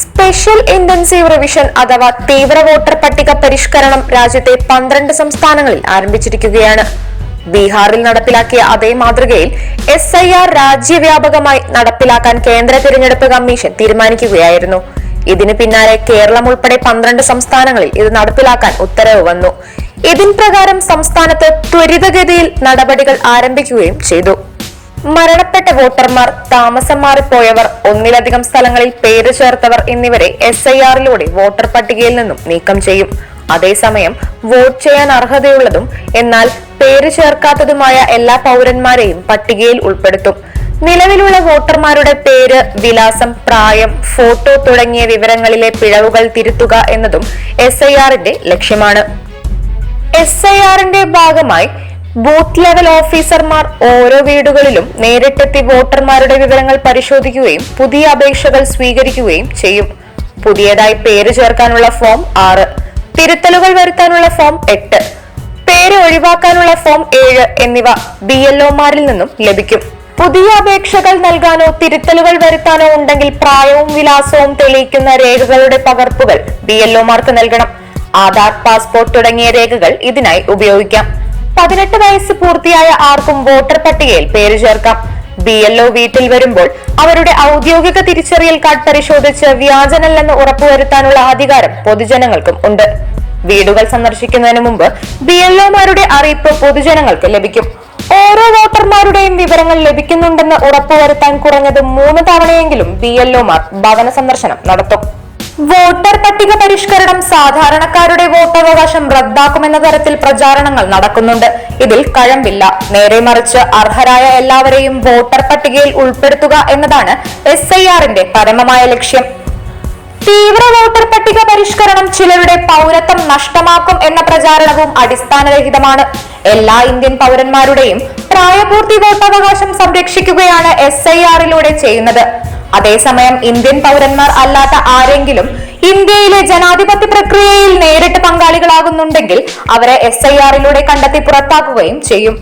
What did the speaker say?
Special intensive revision അഥവാ തീവ്ര voter പട്ടിക പരിഷ്കരണം രാജ്യത്തെ പന്ത്രണ്ട് സംസ്ഥാനങ്ങളിൽ ആരംഭിച്ചിരിക്കുകയാണ്. ബീഹാറിൽ നടപ്പിലാക്കിയ അതേ മാതൃകയിൽ എസ് ഐ ആർ രാജ്യവ്യാപകമായി നടപ്പിലാക്കാൻ കേന്ദ്ര തിരഞ്ഞെടുപ്പ് കമ്മീഷൻ തീരുമാനിക്കുകയായിരുന്നു. ഇതിന് പിന്നാലെ കേരളം ഉൾപ്പെടെ പന്ത്രണ്ട് സംസ്ഥാനങ്ങളിൽ ഇത് നടപ്പിലാക്കാൻ ഉത്തരവ് വന്നു. ഇതിൻ പ്രകാരം സംസ്ഥാനത്ത് ത്വരിതഗതിയിൽ നടപടികൾ ആരംഭിക്കുകയും ചെയ്തു. മരണപ്പെട്ട വോട്ടർമാർ താമസം മാറിപ്പോയവർ ഒന്നിലധികം സ്ഥലങ്ങളിൽ പേര് ചേർത്തവർ എന്നിവരെ എസ് ഐ ആറിലൂടെ വോട്ടർ പട്ടികയിൽ നിന്നും നീക്കം ചെയ്യും. അതേസമയം വോട്ട് ചെയ്യാൻ അർഹതയുള്ളതും എന്നാൽ പേര് ചേർക്കാത്തതുമായ എല്ലാ പൗരന്മാരെയും പട്ടികയിൽ ഉൾപ്പെടുത്തും. നിലവിലുള്ള വോട്ടർമാരുടെ പേര് വിലാസം പ്രായം ഫോട്ടോ തുടങ്ങിയ വിവരങ്ങളിലെ പിഴവുകൾ തിരുത്തുക എന്നതും എസ് ഐ ആറിന്റെ ലക്ഷ്യമാണ്. എസ് ഐ ആറിന്റെ ഭാഗമായി ബൂത്ത് ലെവൽ ഓഫീസർമാർ ഓരോ വീടുകളിലും നേരിട്ടെത്തി വോട്ടർമാരുടെ വിവരങ്ങൾ പരിശോധിക്കുകയും പുതിയ അപേക്ഷകൾ സ്വീകരിക്കുകയും ചെയ്യും. പുതിയതായി പേര് ചേർക്കാനുള്ള ഫോം ആറ്. തിരുത്തലുകൾ വരുത്താനുള്ള ഫോം എട്ട്. പേര് ഒഴിവാക്കാനുള്ള ഫോം ഏഴ് എന്നിവ ബി എൽ ഒമാരിൽ നിന്നും ലഭിക്കും. പുതിയ അപേക്ഷകൾ നൽകാനോ തിരുത്തലുകൾ വരുത്താനോ ഉണ്ടെങ്കിൽ പ്രായവും വിലാസവും തെളിയിക്കുന്ന രേഖകളുടെ പകർപ്പുകൾ ബി എൽ ഒമാർക്ക് നൽകണം. ആധാർ പാസ്പോർട്ട് തുടങ്ങിയ രേഖകൾ ഇതിനായി ഉപയോഗിക്കാം. പതിനെട്ട് വയസ്സ് പൂർത്തിയായ ആർക്കും വോട്ടർ പട്ടികയിൽ പേര് ചേർക്കാം. ബി എൽ ഒ വീട്ടിൽ വരുമ്പോൾ അവരുടെ ഔദ്യോഗിക തിരിച്ചറിയൽ കാർഡ് പരിശോധിച്ച് വ്യാജനല്ലെന്ന് ഉറപ്പുവരുത്താനുള്ള അധികാരം പൊതുജനങ്ങൾക്കും ഉണ്ട്. വീടുകൾ സന്ദർശിക്കുന്നതിന് മുമ്പ് ബി എൽ ഒമാരുടെ അറിയിപ്പ് പൊതുജനങ്ങൾക്ക് ലഭിക്കും. ഓരോ വോട്ടർമാരുടെയും വിവരങ്ങൾ ലഭിക്കുന്നുണ്ടെന്ന് ഉറപ്പുവരുത്താൻ കുറഞ്ഞത് മൂന്ന് തവണയെങ്കിലും ബി എൽ ഒമാർ ഭവന സന്ദർശനം നടത്തും. വോട്ടർ പട്ടിക പരിഷ്കരണം സാധാരണക്കാരുടെ വോട്ടവകാശം റദ്ദാക്കുമെന്ന തരത്തിൽ പ്രചാരണങ്ങൾ നടക്കുന്നുണ്ട്. ഇതിൽ കഴമ്പില്ല. നേരെ മറിച്ച് അർഹരായ എല്ലാവരെയും വോട്ടർ പട്ടികയിൽ ഉൾപ്പെടുത്തുക എന്നതാണ് എസ് ഐ ആറിന്റെ പരമമായ ലക്ഷ്യം. തീവ്ര വോട്ടർ പട്ടിക പരിഷ്കരണം ചിലരുടെ പൗരത്വം നഷ്ടമാക്കും എന്ന പ്രചാരണവും അടിസ്ഥാനരഹിതമാണ്. എല്ലാ ഇന്ത്യൻ പൗരന്മാരുടെയും പ്രായപൂർത്തി വോട്ടവകാശം സംരക്ഷിക്കുകയാണ് എസ് ഐ ആറിലൂടെ ചെയ്യുന്നത്. അതേസമയം ഇന്ത്യൻ പൗരന്മാർ അല്ലാത്ത ആരെങ്കിലും ഇന്ത്യയിലെ ജനാധിപത്യ പ്രക്രിയയിൽ നേരിട്ട് പങ്കാളികളാകുന്നുണ്ടെങ്കിൽ അവരെ എസ് ഐ ആറിലൂടെ കണ്ടെത്തി പുറത്താക്കുകയും ചെയ്യും.